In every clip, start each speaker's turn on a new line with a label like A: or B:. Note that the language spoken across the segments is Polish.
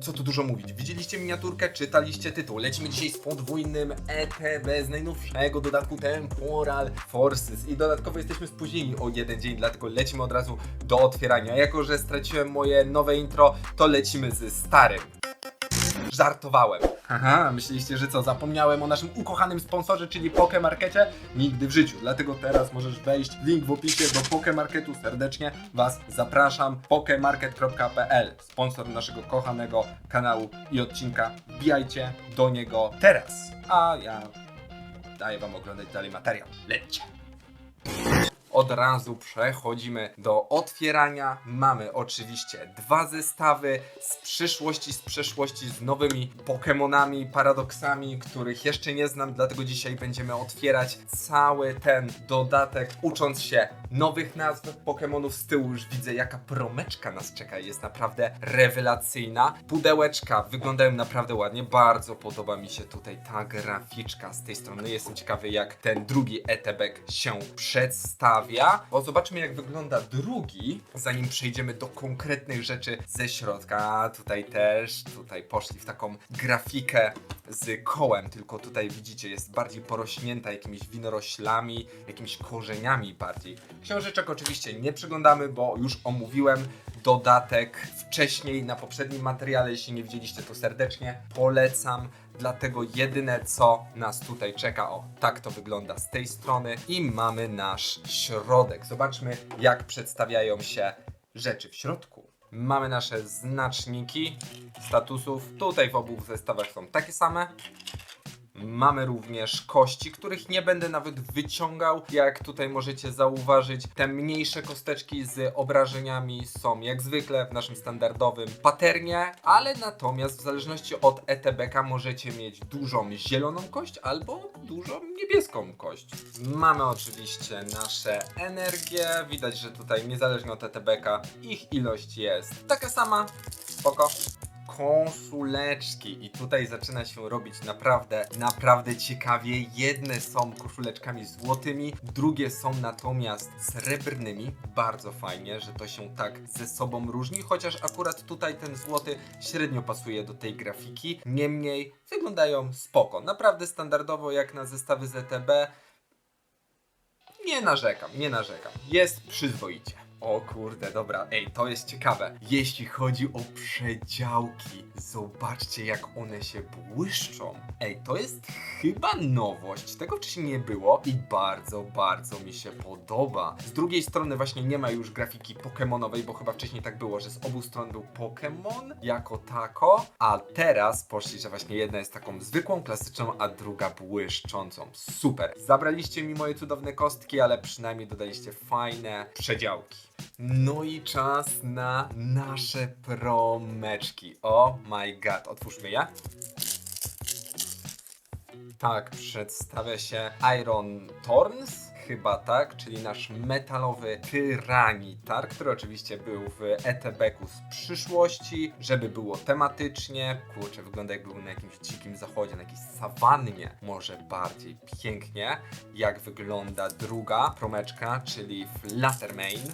A: Co tu dużo mówić? Widzieliście miniaturkę, czytaliście tytuł. Lecimy dzisiaj z podwójnym ETB z najnowszego dodatku Temporal Forces. I dodatkowo jesteśmy spóźnieni o jeden dzień, dlatego lecimy od razu do otwierania. Jako, że straciłem moje nowe intro, to lecimy z starym. Żartowałem. Haha, myśleliście, że co? Zapomniałem o naszym ukochanym sponsorze, czyli Pokemarkecie? Nigdy w życiu. Dlatego teraz możesz wejść. Link w opisie do Pokemarketu. Serdecznie Was zapraszam. Pokemarket.pl Sponsor naszego kochanego kanału i odcinka. Wbijajcie do niego teraz. A ja daję Wam oglądać dalej materiał. Lećcie! Od razu przechodzimy do otwierania. Mamy oczywiście dwa zestawy z przyszłości, z przeszłości, z nowymi Pokemonami, paradoksami, których jeszcze nie znam, dlatego dzisiaj będziemy otwierać cały ten dodatek, ucząc się nowych nazw Pokemonów. Z tyłu już widzę, jaka promeczka nas czeka, jest naprawdę rewelacyjna. Pudełeczka wyglądają naprawdę ładnie, bardzo podoba mi się tutaj ta graficzka z tej strony. Jestem ciekawy, jak ten drugi etebek się przedstawia, bo zobaczmy, jak wygląda drugi, zanim przejdziemy do konkretnych rzeczy ze środka. Tutaj też, tutaj poszli w taką grafikę z kołem, tylko tutaj widzicie, jest bardziej porośnięta jakimiś winoroślami, jakimiś korzeniami bardziej. Książeczek oczywiście nie przeglądamy, bo już omówiłem dodatek wcześniej na poprzednim materiale. Jeśli nie widzieliście, to serdecznie polecam. Dlatego jedyne co nas tutaj czeka, o tak to wygląda z tej strony i mamy nasz środek. Zobaczmy jak przedstawiają się rzeczy w środku. Mamy nasze znaczniki statusów. Tutaj w obu zestawach są takie same. Mamy również kości, których nie będę nawet wyciągał. Jak tutaj możecie zauważyć, te mniejsze kosteczki z obrażeniami są jak zwykle w naszym standardowym paternie, ale natomiast w zależności od ETB-ka możecie mieć dużą zieloną kość albo dużą niebieską kość. Mamy oczywiście nasze energie. Widać, że tutaj niezależnie od ETB-ka ich ilość jest taka sama. Spoko koszuleczki i tutaj zaczyna się robić naprawdę, naprawdę ciekawie. Jedne są koszuleczkami złotymi, drugie są natomiast srebrnymi. Bardzo fajnie, że to się tak ze sobą różni, chociaż akurat tutaj ten złoty średnio pasuje do tej grafiki. Niemniej wyglądają spoko. Naprawdę standardowo jak na zestawy ZTB. Nie narzekam, nie narzekam. Jest przyzwoicie. O kurde, dobra, ej, to jest ciekawe. Jeśli chodzi o przedziałki, zobaczcie jak one się błyszczą. Ej, to jest chyba nowość. Tego wcześniej nie było i bardzo, bardzo mi się podoba. Z drugiej strony właśnie nie ma już grafiki pokemonowej, bo chyba wcześniej tak było, że z obu stron był Pokemon jako tako, a teraz poszli, że właśnie jedna jest taką zwykłą, klasyczną, a druga błyszczącą. Super. Zabraliście mi moje cudowne kostki, ale przynajmniej dodaliście fajne przedziałki. No i czas na nasze promeczki. Oh my god, otwórzmy je. Tak, przedstawia się Iron Thorns, chyba tak, czyli nasz metalowy tyranitar, który oczywiście był w ETB-ku z przyszłości, żeby było tematycznie. Kurczę, wygląda jakby był na jakimś dzikim zachodzie, na jakiejś sawannie, może bardziej pięknie. Jak wygląda druga promeczka, czyli Fluttermane.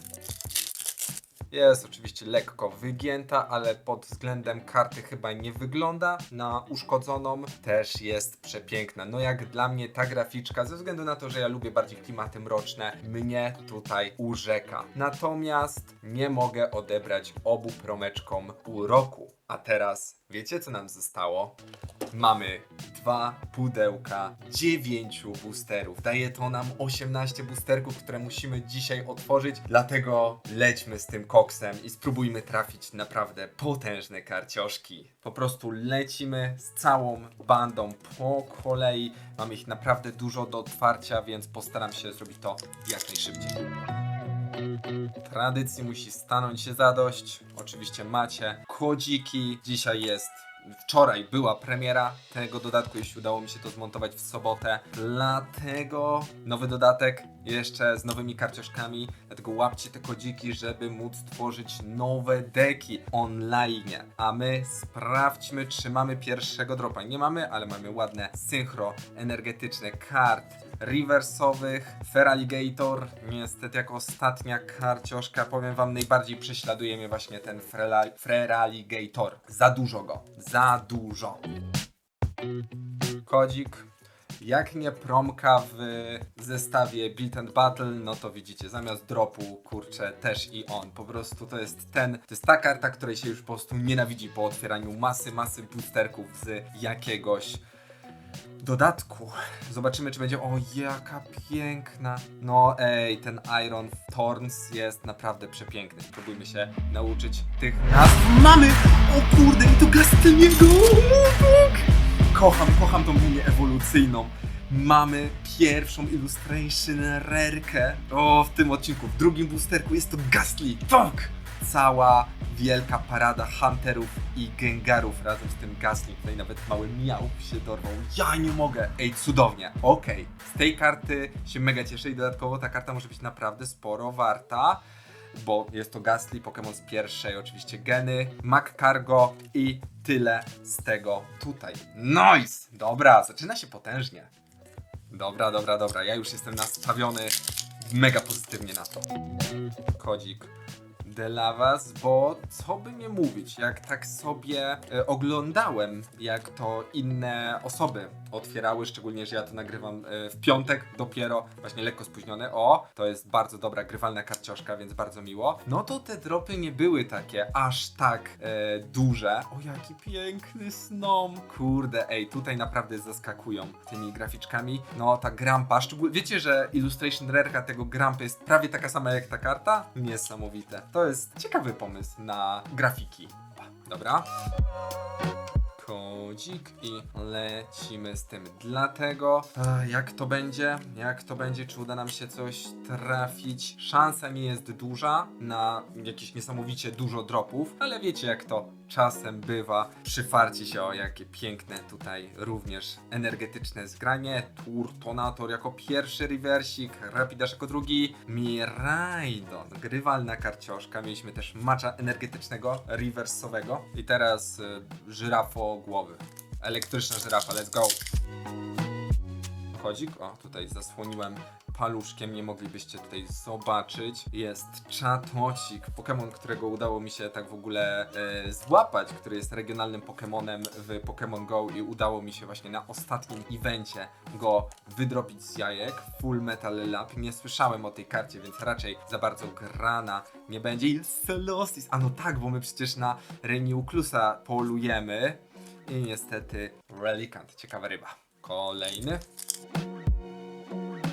A: Jest oczywiście lekko wygięta, ale pod względem karty chyba nie wygląda na uszkodzoną. Też jest przepiękna. No jak dla mnie ta graficzka, ze względu na to, że ja lubię bardziej klimaty mroczne, mnie tutaj urzeka. Natomiast nie mogę odebrać obu promeczkom uroku. A teraz wiecie co nam zostało? Mamy dwa pudełka, dziewięciu boosterów. Daje to nam 18 boosterków, które musimy dzisiaj otworzyć. Dlatego lećmy z tym koksem i spróbujmy trafić naprawdę potężne karcioszki. Po prostu lecimy z całą bandą po kolei. Mam ich naprawdę dużo do otwarcia, więc postaram się zrobić to jak najszybciej. Tradycji musi stanąć się zadość. Oczywiście macie kodziki. Dzisiaj jest. Wczoraj była premiera tego dodatku, jeśli udało mi się to zmontować w sobotę. Dlatego nowy dodatek jeszcze z nowymi karcioszkami, dlatego łapcie te kodziki, żeby móc tworzyć nowe deki online. A my sprawdźmy, czy mamy pierwszego dropa. Nie mamy, ale mamy ładne synchro energetyczne kart rewersowych. Feraligator, niestety jako ostatnia karcioszka, powiem wam, najbardziej prześladuje mnie właśnie ten Feraligator. Za dużo go, za dużo. Kodzik. Jak nie promka w zestawie Build and Battle, no to widzicie, zamiast dropu, kurczę, też i on. Po prostu to jest ten, to jest ta karta, której się już po prostu nienawidzi po otwieraniu masy, masy boosterków z jakiegoś dodatku. Zobaczymy, czy będzie. O, jaka piękna. No, ej, ten Iron Thorns jest naprawdę przepiękny. Spróbujmy się nauczyć tych nazw. Mamy! O kurde, i to Gastiniego! Kocham, kocham tą linię ewolucyjną. Mamy pierwszą illustration rerkę. O, w tym odcinku, w drugim boosterku jest to Gastly. Tak! Cała wielka parada hunterów i gengarów razem z tym Gastly. Tutaj nawet mały miał się dorwał. Ja nie mogę! Ej, cudownie. Okej, z tej karty się mega cieszę i dodatkowo ta karta może być naprawdę sporo warta bo jest to Gastly, Pokémon z pierwszej oczywiście geny, Mac Cargo i tyle z tego tutaj. Nice! Dobra, zaczyna się potężnie. Dobra, dobra, dobra, ja już jestem nastawiony mega pozytywnie na to. Kodzik dla was, bo co by nie mówić, jak tak sobie e, oglądałem, jak to inne osoby otwierały, szczególnie, że ja to nagrywam e, w piątek dopiero, właśnie lekko spóźnione. O, to jest bardzo dobra, grywalna karcioszka, więc bardzo miło. No to te dropy nie były takie aż tak e, duże. O, jaki piękny snom. Kurde, ej, tutaj naprawdę zaskakują tymi graficzkami. No, ta grampa, szczególnie, wiecie, że illustration rareka tego grampy jest prawie taka sama jak ta karta? Niesamowite. To jest ciekawy pomysł na grafiki. Dobra kodzik i lecimy z tym. Dlatego, e, jak to będzie? Jak to będzie? Czy uda nam się coś trafić? Szansa nie jest duża na jakieś niesamowicie dużo dropów, ale wiecie jak to czasem bywa. Przyfarcie się o jakie piękne tutaj również energetyczne zgranie. Turtonator jako pierwszy reversik, Rapidash jako drugi, Miraidon, grywalna karcioszka. Mieliśmy też macza energetycznego, reversowego i teraz y, żyrafo głowy. Elektryczna żyrafa, let's go! Kodzik, o tutaj zasłoniłem paluszkiem, nie moglibyście tutaj zobaczyć. Jest Chatocik, Pokémon, którego udało mi się tak w ogóle e, złapać, który jest regionalnym Pokémonem w Pokémon Go i udało mi się właśnie na ostatnim evencie go wydrobić z jajek. Full Metal Lab. Nie słyszałem o tej karcie, więc raczej za bardzo grana nie będzie. I Celostis, a no tak, bo my przecież na Reniuklusa polujemy. I niestety Relicant, ciekawa ryba. Kolejny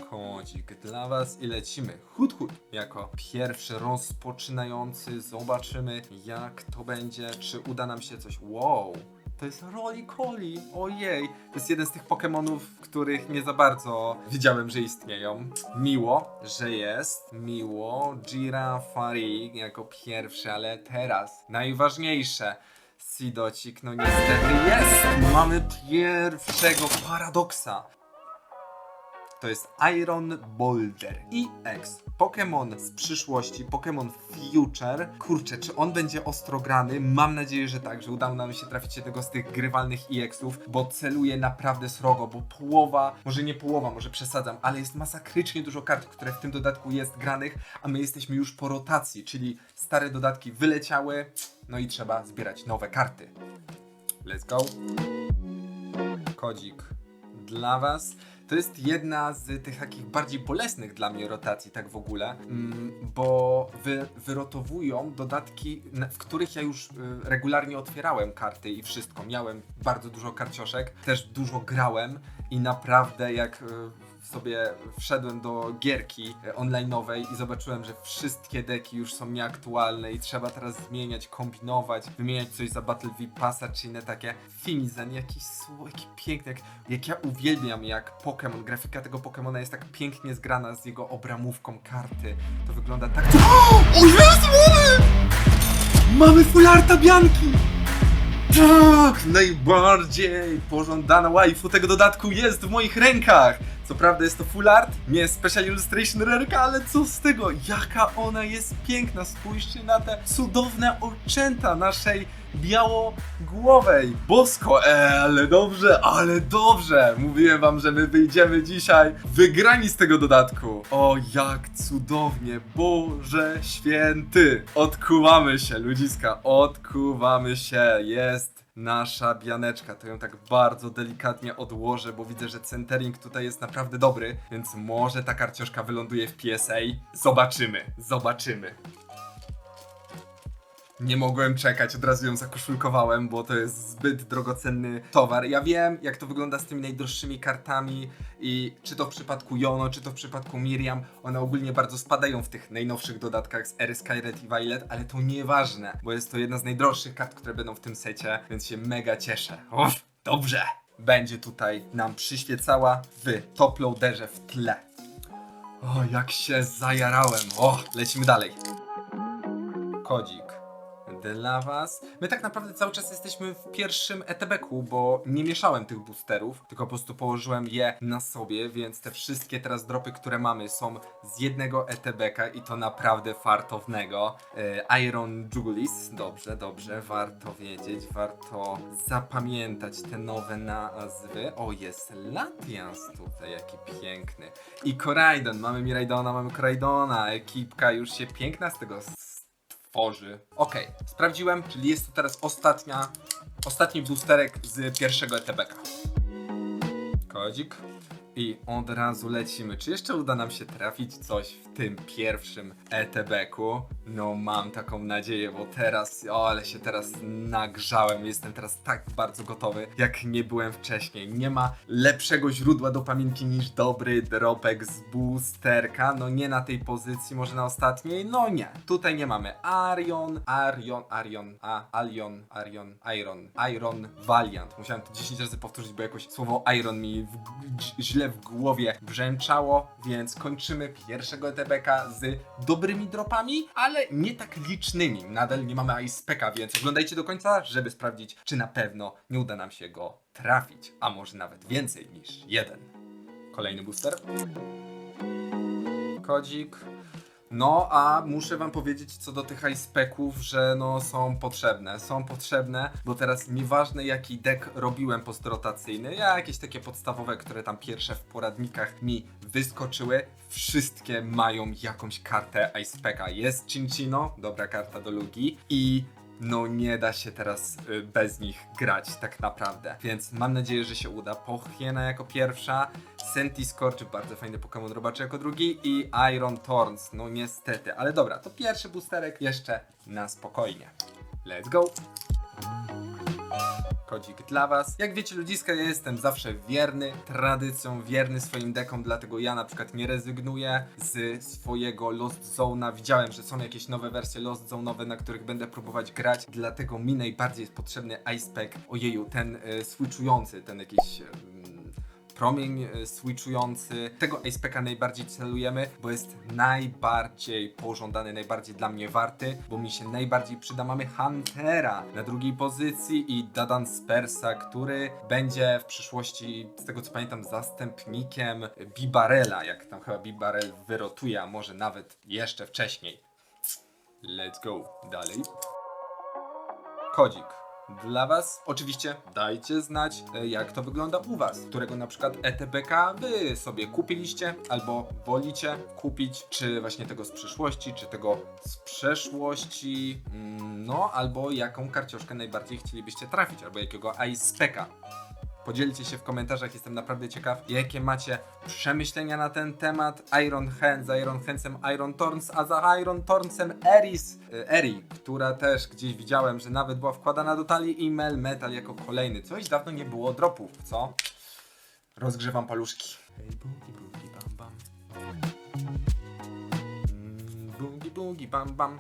A: kodzik dla was i lecimy. Hut hut jako pierwszy rozpoczynający. Zobaczymy jak to będzie, czy uda nam się coś. Wow! To jest Rolikoli, ojej. To jest jeden z tych Pokémonów, których nie za bardzo widziałem, że istnieją. Miło, że jest. Miło. Girafari jako pierwszy, ale teraz najważniejsze. Sidocik, no niestety jest! Mamy pierwszego paradoksa. To jest Iron Boulder EX. Pokémon z przyszłości, Pokémon Future. Kurczę, czy on będzie ostrograny? Mam nadzieję, że tak, że udało nam się trafić jednego z tych grywalnych EX-ów, bo celuje naprawdę srogo, bo połowa, może nie połowa, może przesadzam, ale jest masakrycznie dużo kart, które w tym dodatku jest granych, a my jesteśmy już po rotacji, czyli stare dodatki wyleciały, no i trzeba zbierać nowe karty. Let's go. Kodzik dla Was. To jest jedna z tych takich bardziej bolesnych dla mnie rotacji, tak w ogóle, mm, bo wy, wyrotowują dodatki, w których ja już y, regularnie otwierałem karty i wszystko. Miałem bardzo dużo karcioszek, też dużo grałem i naprawdę jak y, sobie wszedłem do gierki e, online'owej i zobaczyłem, że wszystkie deki już są nieaktualne i trzeba teraz zmieniać, kombinować, wymieniać coś za Battle V Passa czy inne takie. Finizen, jaki, sło- jaki piękny, jak, jak ja uwielbiam jak Pokémon, grafika tego Pokémona jest tak pięknie zgrana z jego obramówką karty. To wygląda tak... O, jest mamy! Mamy fularta Bianki! Tak, najbardziej pożądana waifu tego dodatku jest w moich rękach! Co prawda jest to full art, nie special illustration rarka, ale co z tego? Jaka ona jest piękna. Spójrzcie na te cudowne oczęta naszej białogłowej. Bosko, e, ale dobrze, ale dobrze. Mówiłem wam, że my wyjdziemy dzisiaj wygrani z tego dodatku. O, jak cudownie, Boże święty. Odkuwamy się, ludziska, odkuwamy się. Jest nasza bianeczka. To ją tak bardzo delikatnie odłożę, bo widzę, że centering tutaj jest naprawdę dobry, więc może ta karcioszka wyląduje w PSA. Zobaczymy, zobaczymy. Nie mogłem czekać, od razu ją zakoszulkowałem, bo to jest zbyt drogocenny towar. Ja wiem, jak to wygląda z tymi najdroższymi kartami i czy to w przypadku Jono, czy to w przypadku Miriam, one ogólnie bardzo spadają w tych najnowszych dodatkach z Ery Skyred i Violet, ale to nieważne, bo jest to jedna z najdroższych kart, które będą w tym secie, więc się mega cieszę. Uff, dobrze! Będzie tutaj nam przyświecała w top loaderze w tle. O, jak się zajarałem. O, lecimy dalej kodzik dla was. My tak naprawdę cały czas jesteśmy w pierwszym ETB-ku, bo nie mieszałem tych boosterów, tylko po prostu położyłem je na sobie, więc te wszystkie teraz dropy, które mamy są z jednego ETB-ka i to naprawdę fartownego. E, Iron Jugulis, dobrze, dobrze, warto wiedzieć, warto zapamiętać te nowe nazwy. O, jest Latias tutaj, jaki piękny. I Koraidon, mamy Miraidona, mamy Koraidona, ekipka już się piękna z tego Okej, sprawdziłem, czyli jest to teraz ostatnia, ostatni boosterek z pierwszego ETB-ka. Kodzik. I od razu lecimy. Czy jeszcze uda nam się trafić coś w tym pierwszym ETB-ku? No mam taką nadzieję, bo teraz, o ale się teraz nagrzałem. Jestem teraz tak bardzo gotowy, jak nie byłem wcześniej. Nie ma lepszego źródła dopamięci niż dobry dropek z boosterka. No nie na tej pozycji, może na ostatniej? No nie. Tutaj nie mamy Arion, Arion, Arion, a, Alion, Arion, Iron, Iron, Valiant. Musiałem to 10 razy powtórzyć, bo jakoś słowo Iron mi w, źle w głowie brzęczało, więc kończymy pierwszego ETB-ka z dobrymi dropami, ale nie tak licznymi. Nadal nie mamy Icepeka, więc oglądajcie do końca, żeby sprawdzić, czy na pewno nie uda nam się go trafić, a może nawet więcej niż jeden. Kolejny booster. Kodzik. No, a muszę wam powiedzieć co do tych icepeków, że no są potrzebne. Są potrzebne, bo teraz nieważne jaki deck robiłem postrotacyjny, ja jakieś takie podstawowe, które tam pierwsze w poradnikach mi wyskoczyły, wszystkie mają jakąś kartę icepeka. Jest Cinchino, dobra karta do Lugi i no nie da się teraz y, bez nich grać tak naprawdę. Więc mam nadzieję, że się uda. Pochiena jako pierwsza, Senti Scorch, bardzo fajny Pokémon robaczy jako drugi i Iron Thorns, no niestety. Ale dobra, to pierwszy boosterek jeszcze na spokojnie. Let's go! Kodzik dla was. Jak wiecie ludziska, ja jestem zawsze wierny tradycjom, wierny swoim dekom, dlatego ja na przykład nie rezygnuję z swojego Lost Zone'a. Widziałem, że są jakieś nowe wersje Lost Zone'owe, na których będę próbować grać, dlatego mi najbardziej jest potrzebny Ice Pack. Ojeju, ten y, switchujący, ten jakiś... ym, promień e, switchujący. Tego Icepacka najbardziej celujemy, bo jest najbardziej pożądany, najbardziej dla mnie warty, bo mi się najbardziej przyda. Mamy Huntera na drugiej pozycji i Dadan Spersa, który będzie w przyszłości, z tego co pamiętam, zastępnikiem Bibarela, jak tam chyba Bibarel wyrotuje, a może nawet jeszcze wcześniej. Let's go. Dalej. Kodzik dla Was. Oczywiście dajcie znać, e, jak to wygląda u Was, którego na przykład ETBK Wy sobie kupiliście albo wolicie kupić, czy właśnie tego z przyszłości, czy tego z przeszłości, mm, no albo jaką karcioszkę najbardziej chcielibyście trafić, albo jakiego icepeka. Podzielcie się w komentarzach, jestem naprawdę ciekaw, jakie macie przemyślenia na ten temat. Iron Hand, za Iron Handsem Iron Thorns, a za Iron Thornsem Eris, e, Eri, która też gdzieś widziałem, że nawet była wkładana do talii i Mel Metal jako kolejny. Coś dawno nie było dropów, co? Rozgrzewam paluszki. Hej, boogie, boogie, bam, bam. Mm, Boogie, boogie, bam, bam.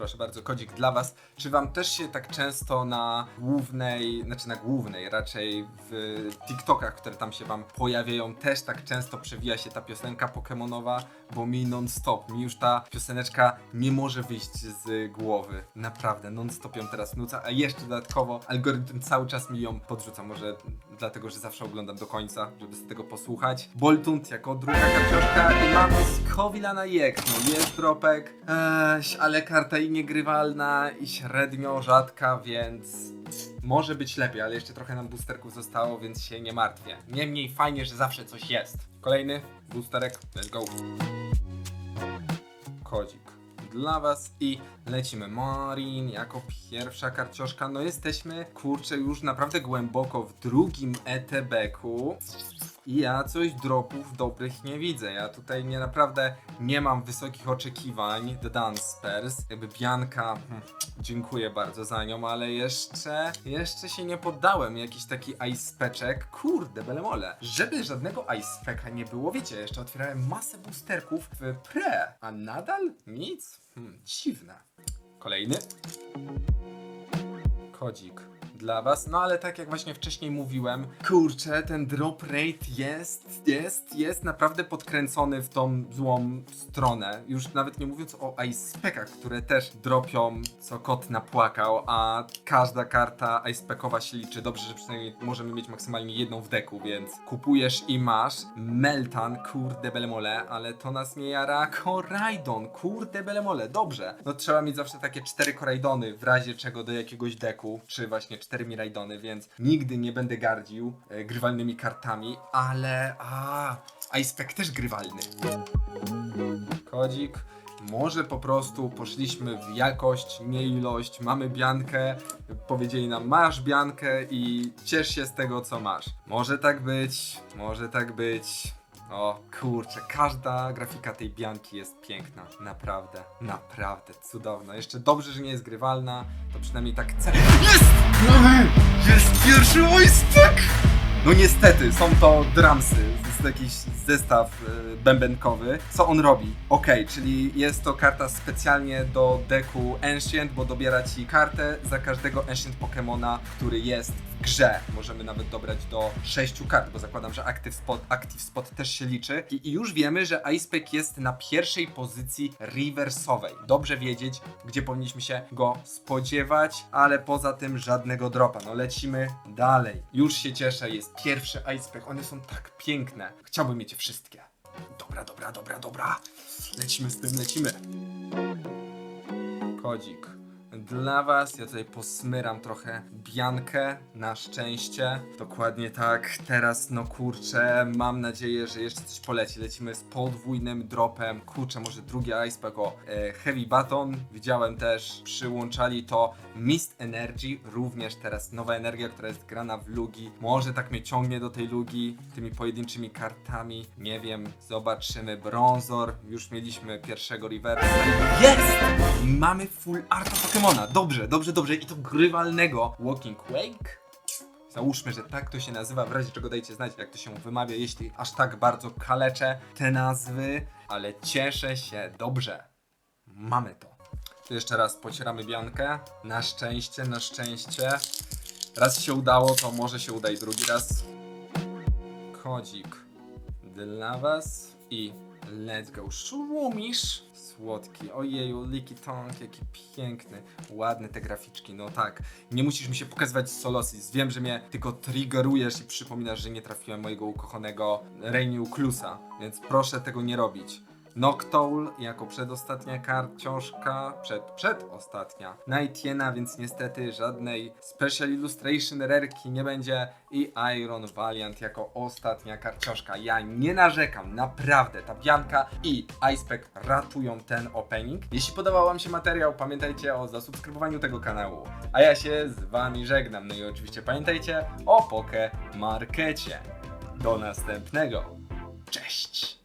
A: Proszę bardzo, kodzik dla was. Czy wam też się tak często na głównej, znaczy na głównej, raczej w TikTokach, które tam się wam pojawiają, też tak często przewija się ta piosenka Pokemonowa, bo mi non-stop, mi już ta pioseneczka nie może wyjść z głowy. Naprawdę, non-stop ją teraz nuca, a jeszcze dodatkowo algorytm cały czas mi ją podrzuca, może dlatego, że zawsze oglądam do końca, żeby z tego posłuchać. Boltund jako druga karcioszka i mamy Skowila na jek, no jest dropek, eee, ale karta i niegrywalna i średnio rzadka, więc może być lepiej, ale jeszcze trochę nam boosterków zostało, więc się nie martwię. Niemniej fajnie, że zawsze coś jest. Kolejny boosterek, let's go. Kodzik dla was i lecimy. Marin jako pierwsza karcioszka. No jesteśmy, kurczę, już naprawdę głęboko w drugim ETB-ku. I ja coś dropów dobrych nie widzę. Ja tutaj nie naprawdę nie mam wysokich oczekiwań. The Dance. Jakby Bianka, hmm, dziękuję bardzo za nią, ale jeszcze, jeszcze się nie poddałem. Jakiś taki ice peczek. Kurde, belemole. Żeby żadnego ice peka nie było, wiecie, jeszcze otwierałem masę boosterków w pre, a nadal nic? Hmm, dziwne. Kolejny. Kodzik dla was. No ale tak jak właśnie wcześniej mówiłem, kurczę, ten drop rate jest, jest, jest naprawdę podkręcony w tą złą stronę. Już nawet nie mówiąc o icepekach, które też dropią, co kot napłakał, a każda karta icepekowa się liczy. Dobrze, że przynajmniej możemy mieć maksymalnie jedną w deku, więc kupujesz i masz. Meltan, kurde belemole, ale to nas nie jara. Koraidon, kurde belemole, dobrze. No trzeba mieć zawsze takie cztery koraidony w razie czego do jakiegoś deku, czy właśnie cztery Miraidony, więc nigdy nie będę gardził e, grywalnymi kartami, ale a Icepek też grywalny. Kodzik. Może po prostu poszliśmy w jakość, nie ilość. Mamy biankę, powiedzieli nam masz biankę i ciesz się z tego co masz. Może tak być, może tak być. O kurczę, każda grafika tej bianki jest piękna. Naprawdę, naprawdę cudowna. Jeszcze dobrze, że nie jest grywalna, to przynajmniej tak chcę. Jest! Jest pierwszy oyster! No niestety, są to drumsy. Jest jakiś zestaw y, bębenkowy. Co on robi? Okej, czyli jest to karta specjalnie do deku Ancient, bo dobiera ci kartę za każdego Ancient Pokemona, który jest grze. Możemy nawet dobrać do 6 kart, bo zakładam, że Active Spot, Active Spot też się liczy. I, I już wiemy, że Icepack jest na pierwszej pozycji rewersowej. Dobrze wiedzieć, gdzie powinniśmy się go spodziewać, ale poza tym żadnego dropa. No lecimy dalej. Już się cieszę, jest pierwszy Icepack. One są tak piękne. Chciałbym mieć je wszystkie. Dobra, dobra, dobra, dobra. Lecimy z tym, lecimy. Kodzik. Dla was, ja tutaj posmyram trochę biankę, na szczęście. Dokładnie tak. Teraz, no kurczę, mam nadzieję, że jeszcze coś poleci. Lecimy z podwójnym dropem. Kurczę, może drugi icepack o e, Heavy Baton. Widziałem też, przyłączali to Mist Energy. Również teraz nowa energia, która jest grana w lugi. Może tak mnie ciągnie do tej lugi tymi pojedynczymi kartami. Nie wiem, zobaczymy. Bronzor. Już mieliśmy pierwszego reversa. Jest! Mamy full arta Pokemona. Dobrze, dobrze, dobrze. I to grywalnego. Walking Quake? Załóżmy, że tak to się nazywa, w razie czego dajcie znać, jak to się wymawia, jeśli aż tak bardzo kaleczę te nazwy, ale cieszę się dobrze. Mamy to. Jeszcze raz pocieramy biankę. Na szczęście, na szczęście. Raz się udało, to może się uda i drugi raz. Kodzik dla was i let's go. Szłumisz. Słodki, ojeju, Tongue, jaki piękny, ładne te graficzki, no tak. Nie musisz mi się pokazywać z Solosis, wiem, że mnie tylko triggerujesz i przypominasz, że nie trafiłem mojego ukochanego Rainiu Klusa, więc proszę tego nie robić. Noctowl jako przedostatnia karciążka, przed, przedostatnia Nightiena, więc niestety żadnej Special Illustration rerki nie będzie i Iron Valiant jako ostatnia karciążka. Ja nie narzekam, naprawdę, ta Bianka i Icepack ratują ten opening. Jeśli podobał wam się materiał, pamiętajcie o zasubskrybowaniu tego kanału, a ja się z wami żegnam. No i oczywiście pamiętajcie o Poke Markecie. Do następnego. Cześć!